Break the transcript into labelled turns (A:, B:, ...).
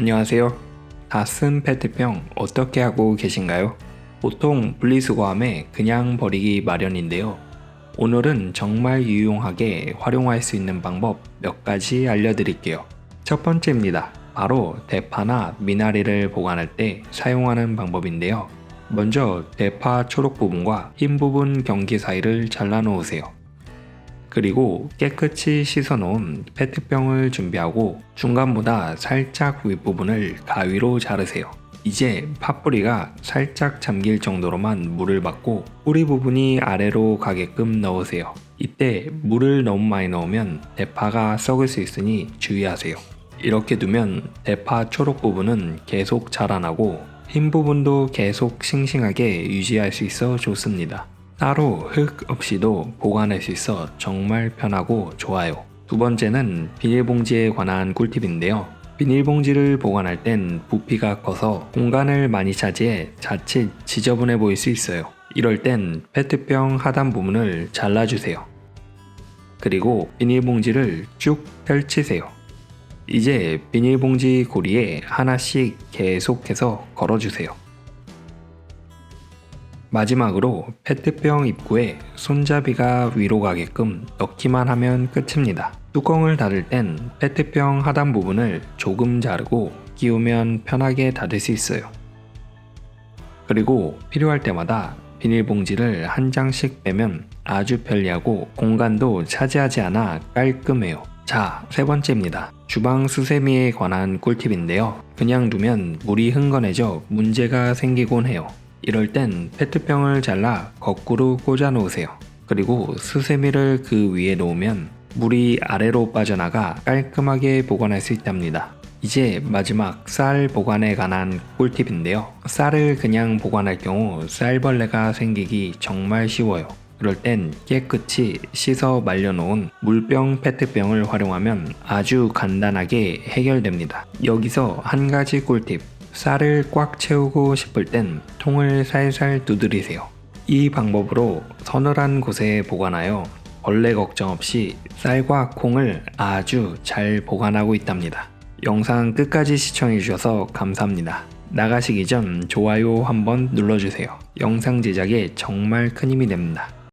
A: 안녕하세요. 다쓴 페트병 어떻게 하고 계신가요? 보통 분리수거함에 그냥 버리기 마련인데요. 오늘은 정말 유용하게 활용할 수 있는 방법 몇 가지 알려드릴게요. 첫 번째입니다. 바로 대파나 미나리를 보관할 때 사용하는 방법인데요. 먼저 대파 초록 부분과 흰 부분 경기 사이를 잘라 놓으세요. 그리고 깨끗이 씻어 놓은 페트병을 준비하고 중간보다 살짝 윗부분을 가위로 자르세요. 이제 팥뿌리가 살짝 잠길 정도로만 물을 받고 뿌리 부분이 아래로 가게끔 넣으세요. 이때 물을 너무 많이 넣으면 대파가 썩을 수 있으니 주의하세요. 이렇게 두면 대파 초록 부분은 계속 자라나고 흰 부분도 계속 싱싱하게 유지할 수 있어 좋습니다. 따로 흙 없이도 보관할 수 있어 정말 편하고 좋아요. 두 번째는 비닐봉지에 관한 꿀팁인데요. 비닐봉지를 보관할 땐 부피가 커서 공간을 많이 차지해 자칫 지저분해 보일 수 있어요. 이럴 땐 페트병 하단 부분을 잘라주세요. 그리고 비닐봉지를 쭉 펼치세요. 이제 비닐봉지 고리에 하나씩 계속해서 걸어주세요. 마지막으로 페트병 입구에 손잡이가 위로 가게끔 넣기만 하면 끝입니다. 뚜껑을 닫을 땐 페트병 하단 부분을 조금 자르고 끼우면 편하게 닫을 수 있어요. 그리고 필요할 때마다 비닐봉지를 한 장씩 빼면 아주 편리하고 공간도 차지하지 않아 깔끔해요. 자, 세 번째입니다. 주방 수세미에 관한 꿀팁인데요. 그냥 두면 물이 흥건해져 문제가 생기곤 해요. 이럴 땐 페트병을 잘라 거꾸로 꽂아 놓으세요. 그리고 수세미를 그 위에 놓으면 물이 아래로 빠져나가 깔끔하게 보관할 수 있답니다. 이제 마지막 쌀 보관에 관한 꿀팁인데요. 쌀을 그냥 보관할 경우 쌀벌레가 생기기 정말 쉬워요. 그럴 땐 깨끗이 씻어 말려놓은 물병 페트병을 활용하면 아주 간단하게 해결됩니다. 여기서 한 가지 꿀팁. 쌀을 꽉 채우고 싶을 땐 통을 살살 두드리세요. 이 방법으로 서늘한 곳에 보관하여 벌레 걱정 없이 쌀과 콩을 아주 잘 보관하고 있답니다. 영상 끝까지 시청해주셔서 감사합니다. 나가시기 전 좋아요 한번 눌러주세요. 영상 제작에 정말 큰 힘이 됩니다.